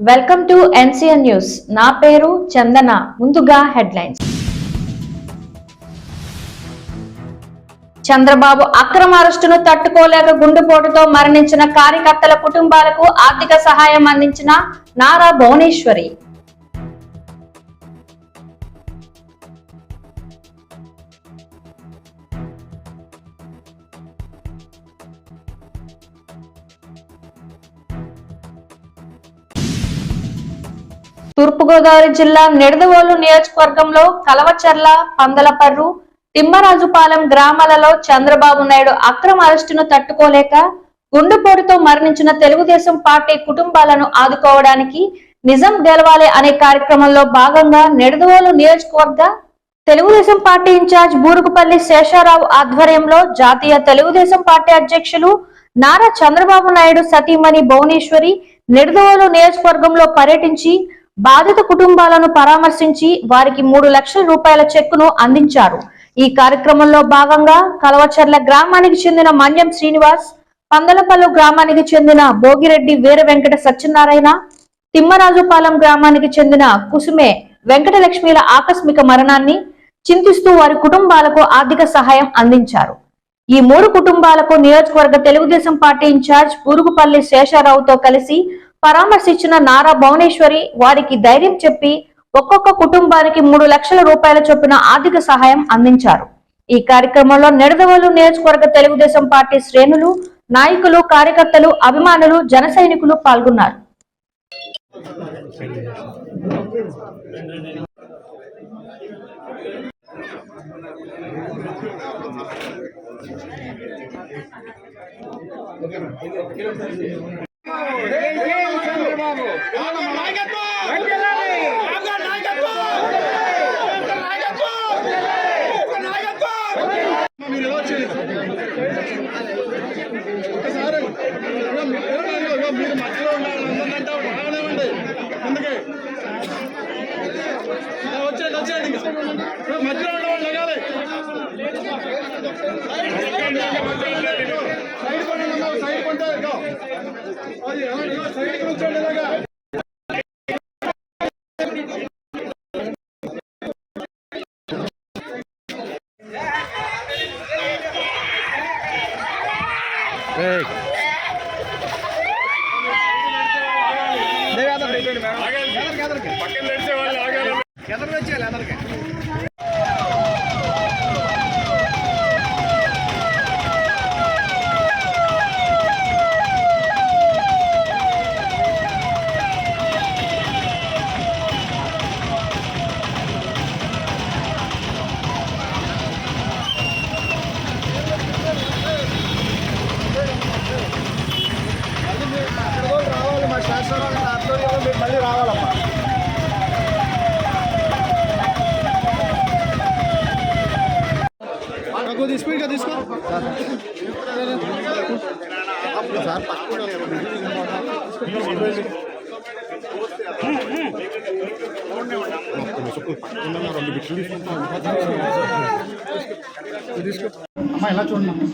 Welcome to NCN news. నా పేరు చందన. ముందుగా హెడ్లైన్స్. చంద్రబాబు అక్రమ అరెస్టును తట్టుకోలేక గుండెపోటుతో మరణించిన కార్యకర్తల కుటుంబాలకు ఆర్థిక సహాయం అందించిన నారా భువనేశ్వరి. తూర్పుగోదావరి జిల్లా నిడదవోలు నియోజకవర్గంలో కలవచర్ల పందలపర్రు తిమ్మరాజుపాలెం గ్రామాలలో చంద్రబాబు నాయుడు అక్రమ అరెస్టును తట్టుకోలేక గుండెపోటుతో మరణించిన తెలుగుదేశం పార్టీ కుటుంబాలను ఆదుకోవడానికి నిజం గెలవాలి అనే కార్యక్రమంలో భాగంగా నిడదవోలు నియోజకవర్గ తెలుగుదేశం పార్టీ ఇన్ఛార్జ్ బూరుగుపల్లి శేషారావు ఆధ్వర్యంలో జాతీయ తెలుగుదేశం పార్టీ అధ్యక్షులు నారా చంద్రబాబు నాయుడు సతీమణి భువనేశ్వరి నిడదవోలు నియోజకవర్గంలో పర్యటించి బాధిత కుటుంబాలను పరామర్శించి వారికి మూడు లక్షల రూపాయల చెక్కును అందించారు. ఈ కార్యక్రమంలో భాగంగా కలవచర్ల గ్రామానికి చెందిన మన్యం శ్రీనివాస్ పందలపల్లు గ్రామానికి చెందిన భోగిరెడ్డి వీర వెంకట సత్యనారాయణ తిమ్మరాజుపాలెం గ్రామానికి చెందిన కుసుమే వెంకటలక్ష్మిల ఆకస్మిక మరణాన్ని చింతిస్తూ వారి కుటుంబాలకు ఆర్థిక సహాయం అందించారు. ఈ మూడు కుటుంబాలకు నియోజకవర్గ తెలుగుదేశం పార్టీ ఇన్ఛార్జ్ పురుగుపల్లి శేషారావుతో కలిసి పరామర్శించిన నారా భువనేశ్వరి వారికి ధైర్యం చెప్పి ఒక్కొక్క కుటుంబానికి మూడు లక్షల రూపాయల చొప్పున ఆర్థిక సహాయం అందించారు. ఈ కార్యక్రమంలో నిడదవోలు నియోజకవర్గ తెలుగుదేశం పార్టీ శ్రేణులు నాయకులు కార్యకర్తలు అభిమానులు జన సైనికులు పాల్గొన్నారు. మీరు అది ఎలా ఇదిగో ఇలాగా. అమ్మా ఎలా చూడండి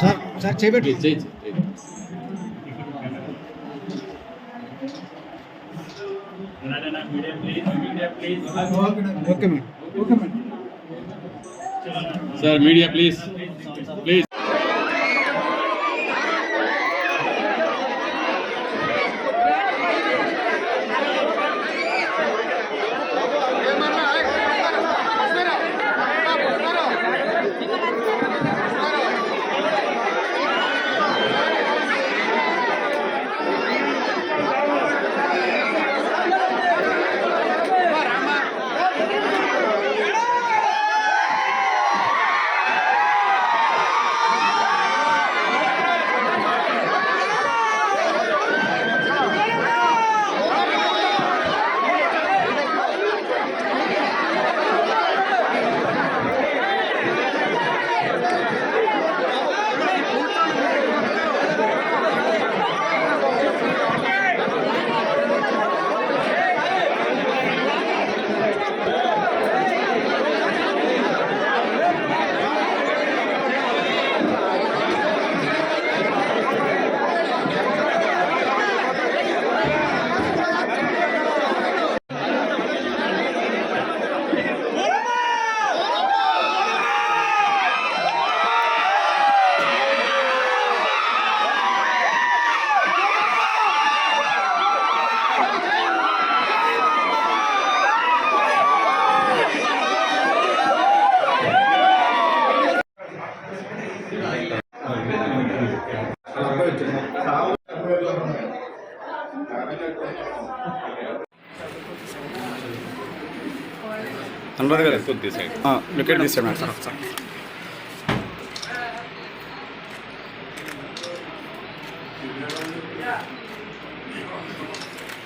sir sir చేయబెట్టి okay madam okay madam. Sir media please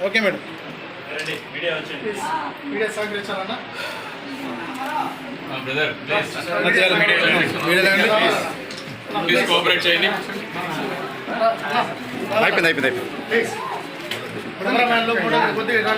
okay madam. అయిపోయింది అయిపోయింది అయిపోయింది. కెమెరామ్యాన్లో కూడా కొద్దిగా